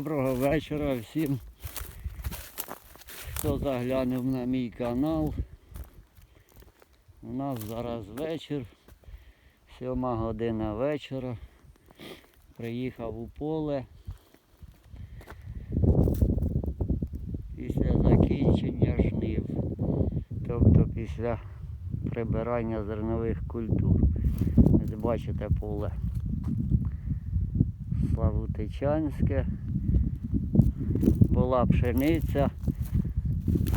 Доброго вечора всім, хто заглянув на мій канал. У нас зараз вечір, сьома година вечора. Приїхав у поле. Після закінчення жнив, тобто після прибирання зернових культур. Ось бачите поле Славутичанське. Була пшениця,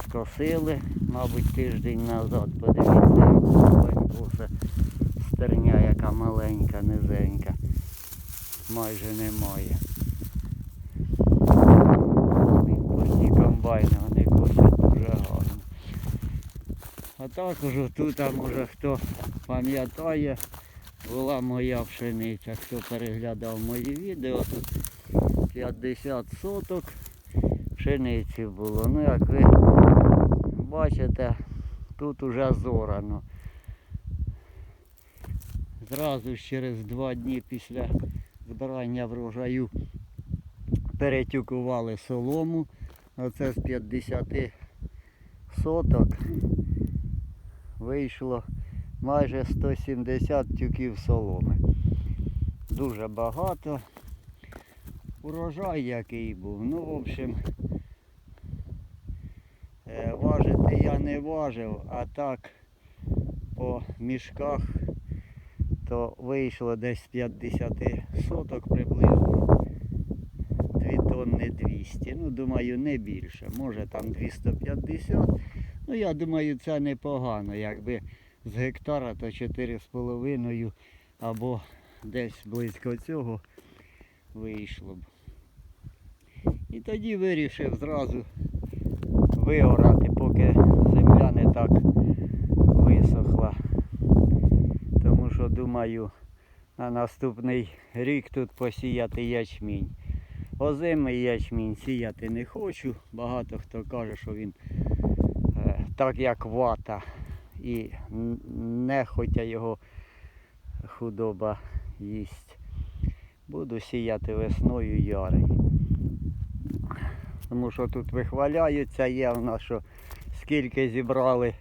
скосили, мабуть, тиждень назад. Подивіться, маленько стерня, яка маленька, низенька. Майже немає. Пусті комбайни, вони косять дуже гарно. А також тут, може хто пам'ятає, була моя пшениця. Хто переглядав мої відео, тут 50 соток пшениці було. Ну як ви бачите, тут уже зорано. Зразу ж через два дні після збирання врожаю перетюкували солому. Оце з 50 соток вийшло майже 170 тюків соломи. Дуже багато. Урожай який був. Ну, в общем, е, важити я не важив, а так по мішках то вийшло десь 50 соток приблизно 2 тонни 200. Ну, думаю, не більше. Може там 250. Ну, я думаю, це непогано. Якби з гектара то 4,5 або десь близько цього вийшло б. І тоді вирішив зразу виорати, поки земля не так висохла. Тому що думаю на наступний рік тут посіяти ячмінь. Озимий ячмінь сіяти не хочу. Багато хто каже, що він е, так як вата і н- нехотя його худоба їсть. Буду сіяти весною ярий. Тому що тут вихваляються є що скільки зібрали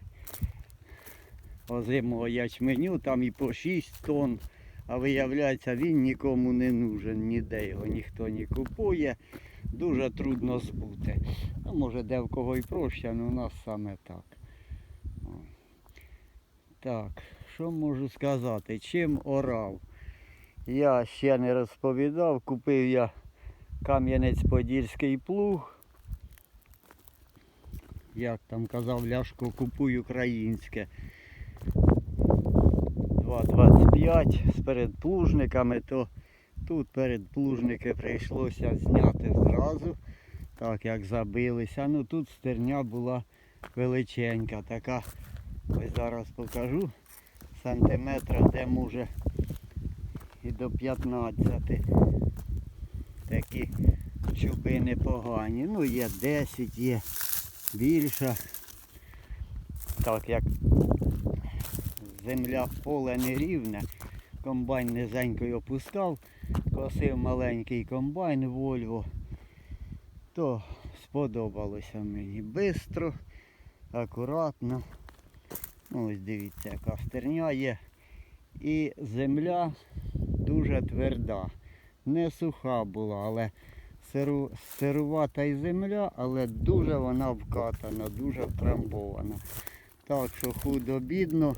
озимого ячменю, там і по 6 тонн. А виявляється, він нікому не нужен, ніде його ніхто не купує. Дуже трудно збути. Ну, може, де в кого і проще, але у нас саме так. Так, що можу сказати? Чим орав? Я ще не розповідав, купив я Кам'янець-Подільський плуг. Як там казав Ляшко, купуй українське. 2,25 з передплужниками, то тут передплужники прийшлося зняти зразу, так як забилися. Ну тут стерня була величенька, така, ось зараз покажу, сантиметра, де може і до 15. Такі чуби непогані. Ну є 10, є більша. Так як земля поле нерівне, комбайн низенько опускав, косив маленький комбайн Вольво, то сподобалося мені. Бистро, акуратно. Ну, ось дивіться, яка стерня є. І земля дуже тверда. Не суха була, але сиру, сирувата й земля, але дуже вона вкатана, дуже втрамбована. Так що худо-бідно.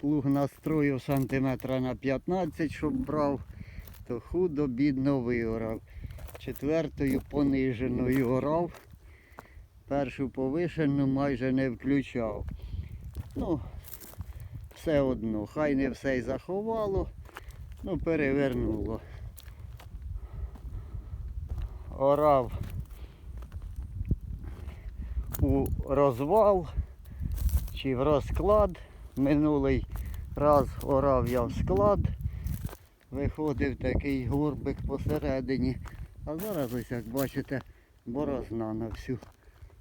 Плуг настроїв сантиметра на 15, щоб брав, то худо-бідно виорав. Четвертою пониженою орав. Першу повишену майже не включав. Ну, все одно, хай не все й заховало, ну перевернуло. Орав у розвал чи в розклад. Минулий раз орав я в склад. Виходив такий горбик посередині. А зараз ось як бачите борозна на всю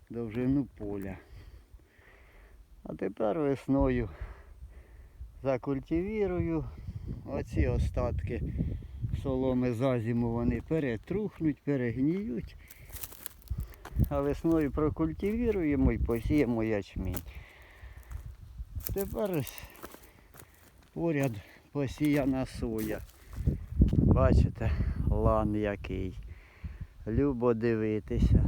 довжину поля. А тепер весною закультивірую, оці остатки соломи за зиму вони перетрухнуть, перегніють. А весною прокультивіруємо і посіємо ячмінь. Тепер поряд посіяна соя. Бачите, лан який. Любо дивитися.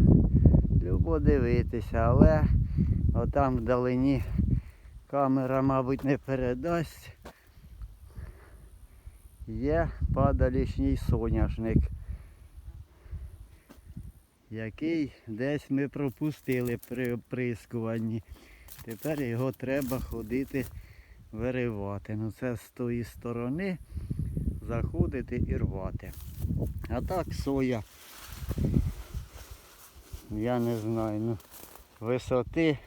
Любо дивитися, але отам вдалині камера, мабуть, не передасть. Є падалішній соняшник, який десь ми пропустили при оприскуванні. Тепер його треба ходити виривати. Ну це з тої сторони заходити і рвати. А так соя, я не знаю, ну, висоти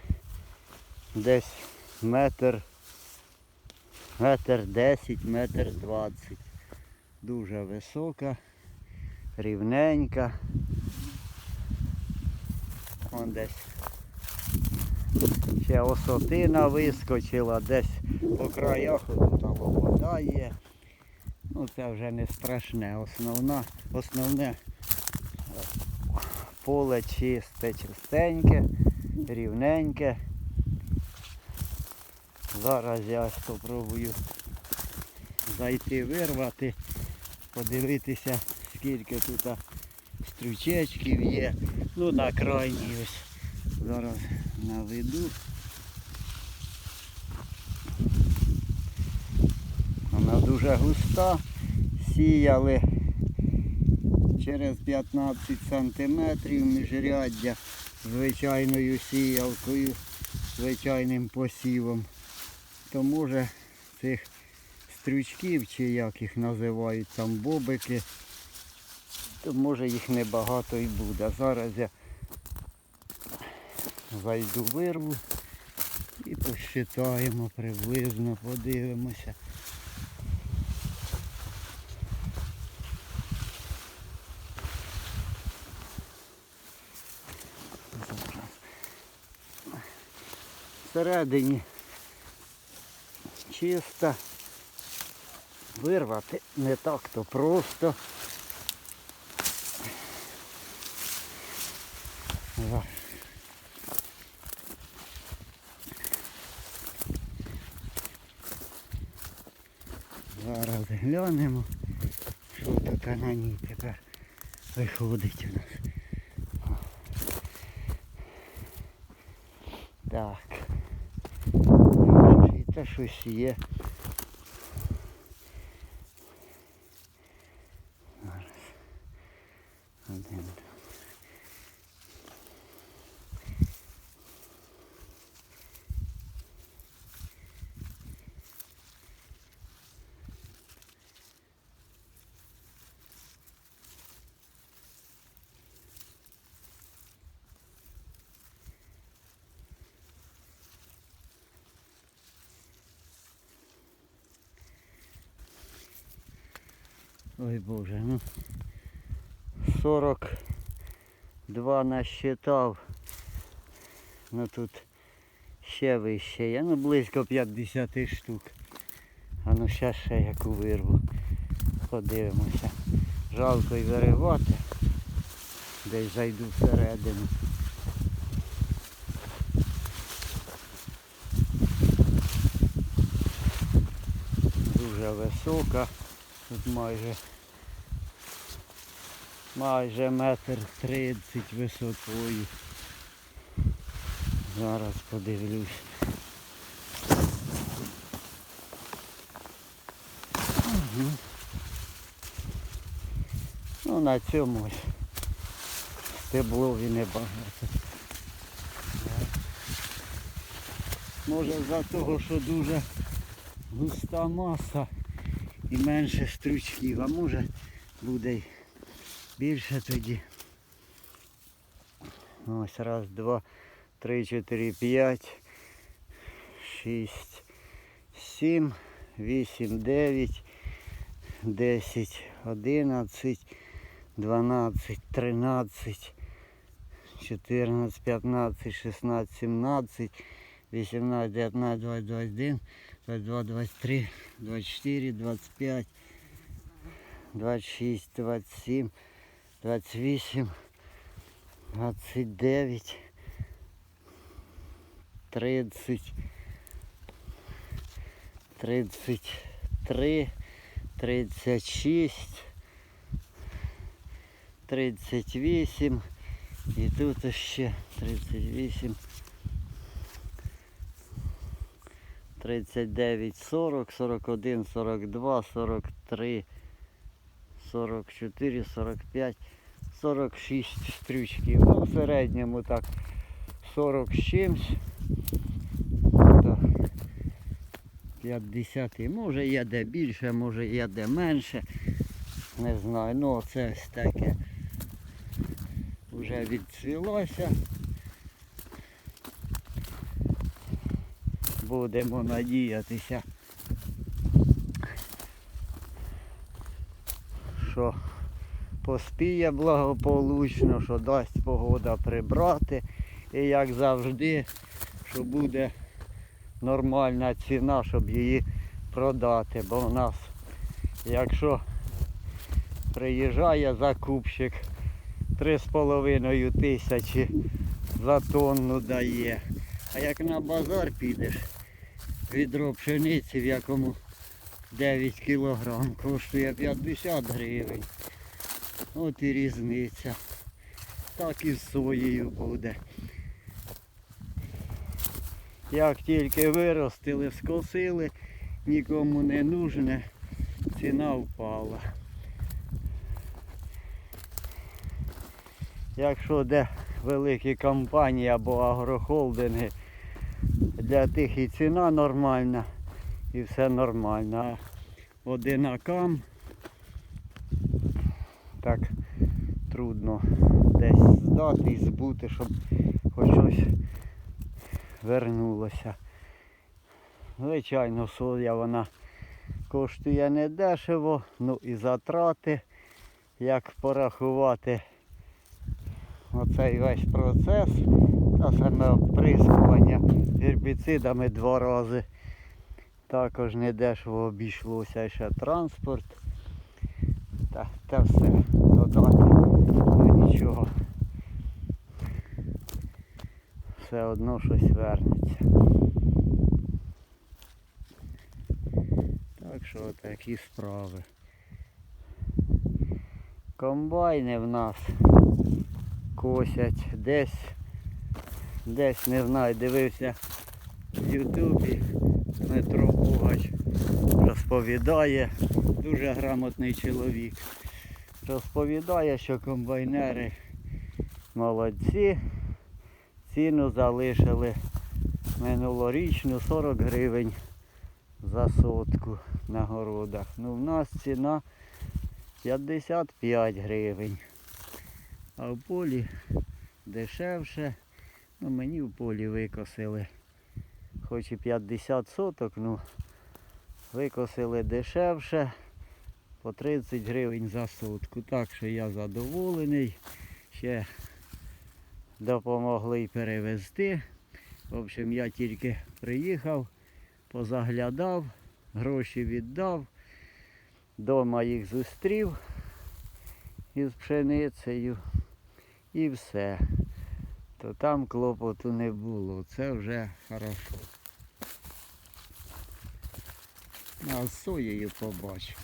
десь метр, метр десять, метр двадцять. Дуже висока, рівненька. Вон десь ще осотина вискочила, десь по краях там вода є. Ну це вже не страшне. Основна, основне поле чисте, чистеньке, рівненьке. Зараз я спробую зайти вирвати, подивитися, скільки тут стручечків є. Ну на крайній ось. Зараз наведу. Вона дуже густа. Сіяли через 15 сантиметрів міжряддя звичайною сіялкою, звичайним посівом. То може цих стрючків, чи як їх називають, там бобики, то може їх небагато і буде. Зараз я зайду вирву і посчитаємо приблизно, подивимося. Всередині чисто. Вирвати не так то просто. Зараз глянемо, що тут на ній тепер виходить у нас. Так. Щось є. Ой Боже, ну 42 насчитав. Ну тут ще вище є, ну близько 50 штук. А ну ще ще яку вирву. Подивимося. Жалко й виривати. Десь зайду всередину. Дуже висока. Тут майже майже метр тридцять висотою. Зараз подивлюсь. Угу. Ну на цьому ось стеблові небагато. Може за того, що дуже густа маса і менше стручків, а може буде більше тоді. Ось раз, два, три, чотири, п'ять, шість, сім, вісім, дев'ять, десять, одинадцять, дванадцять, тринадцять, чотирнадцять, п'ятнадцять, шістнадцять, сімнадцять, вісімнадцять, дев'ятнадцять, двадцять, двадцять один, 22, 23, 24, 25, 26, 27, 28, 29, 30, 33, 36, 38 і тут ще 38. 39, 40, 41, 42, 43, 44, 45, 46 стрючків. Ну, в середньому так 40 з чимсь. 50, може є де більше, може є де менше. Не знаю, ну це ось таке вже відцвілося. Будемо надіятися, що поспіє благополучно, що дасть погода прибрати. І як завжди, що буде нормальна ціна, щоб її продати. Бо в нас, якщо приїжджає закупщик 3,5 тисячі за тонну дає. А як на базар підеш, відро пшениці, в якому 9 кілограм, коштує 50 гривень. От і різниця. Так і з соєю буде. Як тільки виростили, скосили, нікому не нужне, ціна впала. Якщо де великі компанії або агрохолдинги, для тих і ціна нормальна, і все нормально. А одинакам так трудно десь здати і збути, щоб хоч щось вернулося. Звичайно, соя вона коштує недешево, ну і затрати, як порахувати оцей весь процес, та саме оприскування гербіцидами два рази. Також недешево обійшлося ще транспорт. Та, та все додати до нічого. Все одно щось вернеться. Так що такі справи. Комбайни в нас косять десь, десь не знаю, дивився в Ютубі Дмитро Бугач розповідає, дуже грамотний чоловік. Розповідає, що комбайнери молодці, ціну залишили минулорічну 40 гривень за сотку на городах. Ну в нас ціна 55 гривень. А в полі дешевше. Ну мені в полі викосили. Хоч і 50 соток, ну викосили дешевше по 30 гривень за сотку. Так що я задоволений. Ще допомогли перевезти. В общем, я тільки приїхав, позаглядав, гроші віддав, дома їх зустрів із пшеницею і все. То там клопоту не було. Це вже хорошо. А з соєю побачимо.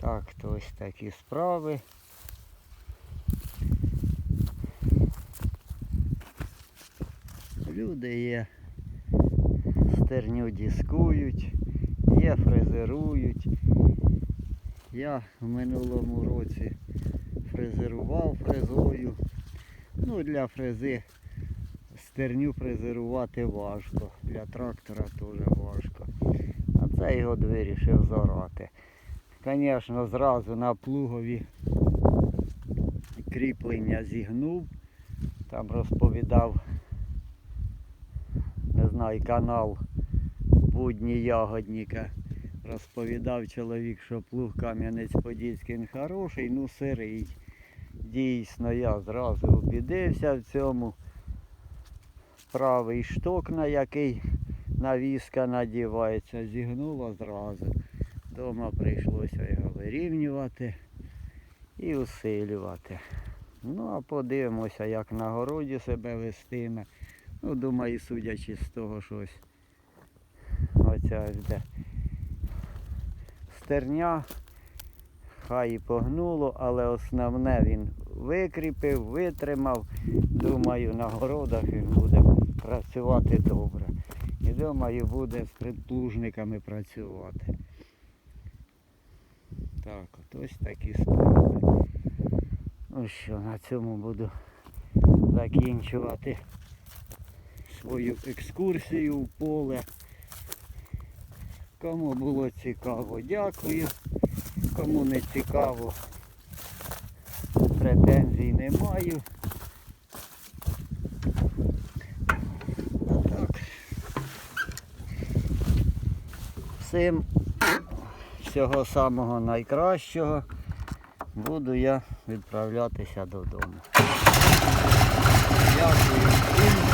Так, то ось такі справи. Люди є, стерню дискують, є фрезерують. Я в минулому році фрезерував фрезою. Ну для фрези стерню фрезерувати важко. Для трактора теж важко. А цей год вирішив зорати. Звісно, зразу на плугові кріплення зігнув. Там розповідав, не знаю, канал Будні Ягодника. Розповідав чоловік, що плуг Кам'янець-Подільський хороший, ну сирий. Дійсно, я зразу убідився в цьому. правий шток, на який навіска надівається, зігнуло зразу. Дома прийшлося його вирівнювати і усилювати. Ну, а подивимося, як на городі себе вестиме. Ну, думаю, судячи з того, що ось оця де стерня, хай і погнуло, але основне він викріпив, витримав. Думаю, на городах він буде працювати добре. І думаю, буде з предплужниками працювати. Так, от ось такі справи. Ну що, на цьому буду закінчувати свою екскурсію в поле. Кому було цікаво, дякую. Кому не цікаво, претензій не маю. Так. Всім всього самого найкращого буду я відправлятися додому. Дякую.